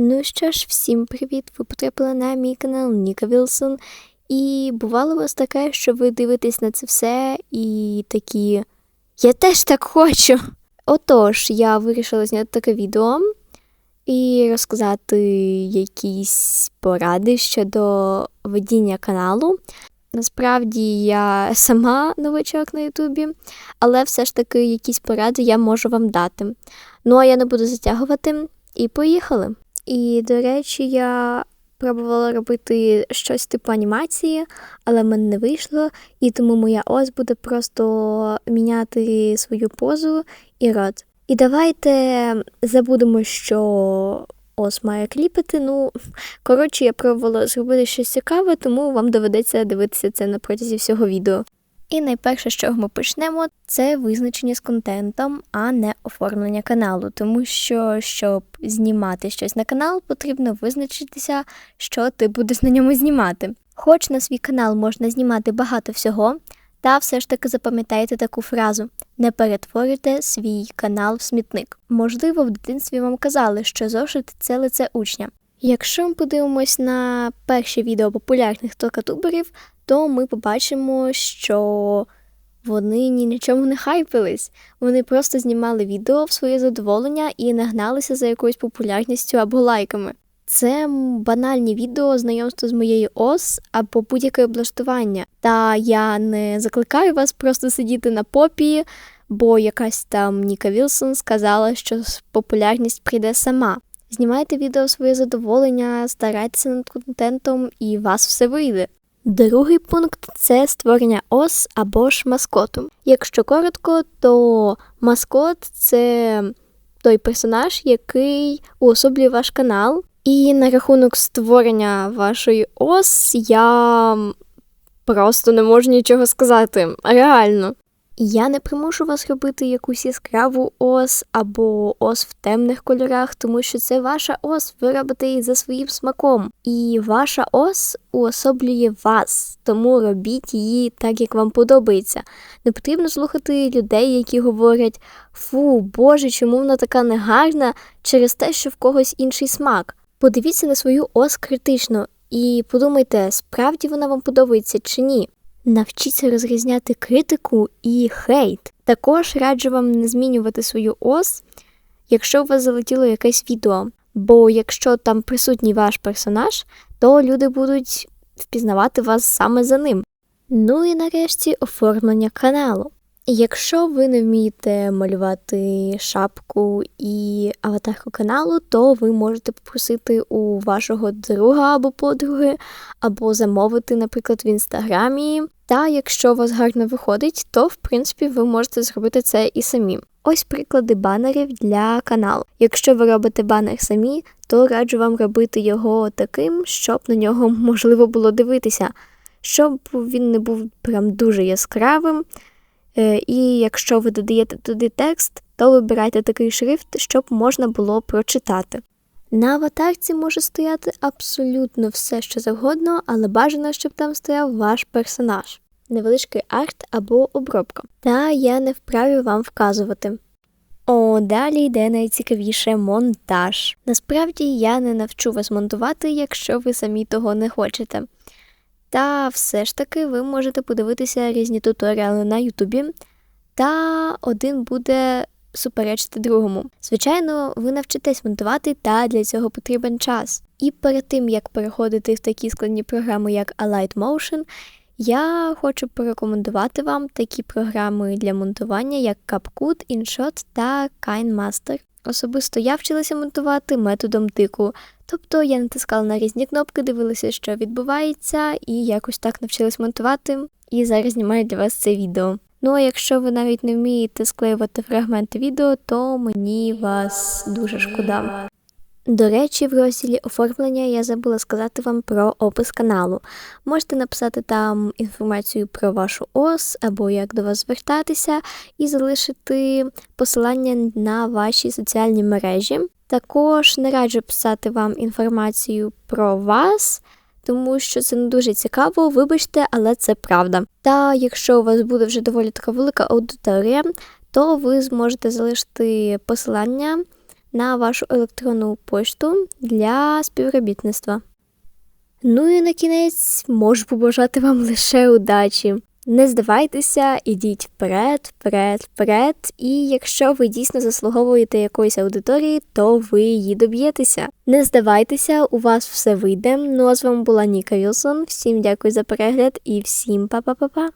Ну що ж, всім привіт! Ви потрапили на мій канал Ніка Вілсон. І бувало у вас таке, що ви дивитесь на це все і такі. Я теж так хочу. Отож, я вирішила зняти таке відео і розказати якісь поради щодо ведіння каналу. Насправді я сама новичок на Ютубі, але все ж таки якісь поради я можу вам дати. Ну а я не буду затягувати і поїхали. І, до речі, я пробувала робити щось типу анімації, але в мене не вийшло, і тому моя ось буде просто міняти свою позу і рот. І давайте забудемо, що ось має кліпати. Ну, коротше, я пробувала зробити щось цікаве, тому вам доведеться дивитися це на протязі всього відео. І найперше, з чого ми почнемо, це визначення з контентом, а не оформлення каналу. Тому що, щоб знімати щось на канал, потрібно визначитися, що ти будеш на ньому знімати. Хоч на свій канал можна знімати багато всього, та все ж таки запам'ятайте таку фразу: не перетворюйте свій канал в смітник. Можливо, в дитинстві вам казали, що зошит це лице учня. Якщо ми подивимось на перші відео популярних токатуберів, то ми побачимо, що вони ні на чому не хайпились. Вони просто знімали відео в своє задоволення і нагналися за якоюсь популярністю або лайками. Це банальні відео знайомство з моєю ос або будь-яке облаштування. Та я не закликаю вас просто сидіти на попі, бо якась там Ніка Вілсон сказала, що популярність прийде сама. Знімайте відео своє задоволення, старайтеся над контентом, і вас все вийде. Другий пункт це створення ос або ж маскоту. Якщо коротко, то маскот це той персонаж, який уособлює ваш канал. І на рахунок створення вашої ос я просто не можу нічого сказати. Реально. Я не примушу вас робити якусь яскраву ос або ос в темних кольорах, тому що це ваша ос, ви робите її за своїм смаком. І ваша ос уособлює вас, тому робіть її так, як вам подобається. Не потрібно слухати людей, які говорять фу, Боже, чому вона така негарна через те, що в когось інший смак. Подивіться на свою ос критично і подумайте, справді вона вам подобається чи ні. Навчіться розрізняти критику і хейт. Також раджу вам не змінювати свою ос, якщо у вас залетіло якесь відео. Бо якщо там присутній ваш персонаж, то люди будуть впізнавати вас саме за ним. Ну і нарешті оформлення каналу. Якщо ви не вмієте малювати шапку і аватарку каналу, то ви можете попросити у вашого друга або подруги, або замовити, наприклад, в інстаграмі. Та якщо у вас гарно виходить, то в принципі ви можете зробити це і самі. Ось приклади банерів для каналу. Якщо ви робите банер самі, то раджу вам робити його таким, щоб на нього можливо було дивитися, щоб він не був прям дуже яскравим. Е, і якщо ви додаєте туди текст, то вибирайте такий шрифт, щоб можна було прочитати. На аватарці може стояти абсолютно все, що завгодно, але бажано, щоб там стояв ваш персонаж, невеличкий арт або обробка. Та я не вправі вам вказувати. О, далі йде найцікавіше монтаж. Насправді я не навчу вас монтувати, якщо ви самі того не хочете. Та все ж таки ви можете подивитися різні туторіали на Ютубі, та один буде суперечити другому. Звичайно, ви навчитесь монтувати, та для цього потрібен час. І перед тим як переходити в такі складні програми, як Alight Motion, я хочу порекомендувати вам такі програми для монтування, як CapCut, InShot та KineMaster. Особисто я вчилася монтувати методом тику. Тобто я натискала на різні кнопки, дивилася, що відбувається, і якось так навчилась монтувати. І зараз знімаю для вас це відео. Ну а якщо ви навіть не вмієте склеювати фрагменти відео, то мені вас дуже шкода. До речі, в розділі оформлення я забула сказати вам про опис каналу. Можете написати там інформацію про вашу ос або як до вас звертатися, і залишити посилання на ваші соціальні мережі. Також не раджу писати вам інформацію про вас. Тому що це не дуже цікаво, вибачте, але це правда. Та якщо у вас буде вже доволі така велика аудиторія, то ви зможете залишити посилання на вашу електронну пошту для співробітництва. Ну і на кінець можу побажати вам лише удачі. Не здавайтеся, ідіть вперед, вперед, вперед. І якщо ви дійсно заслуговуєте якоїсь аудиторії, то ви її доб'єтеся. Не здавайтеся, у вас все вийде. Ну а з вами була Ніка Вілсон. Всім дякую за перегляд і всім па-па-па-па!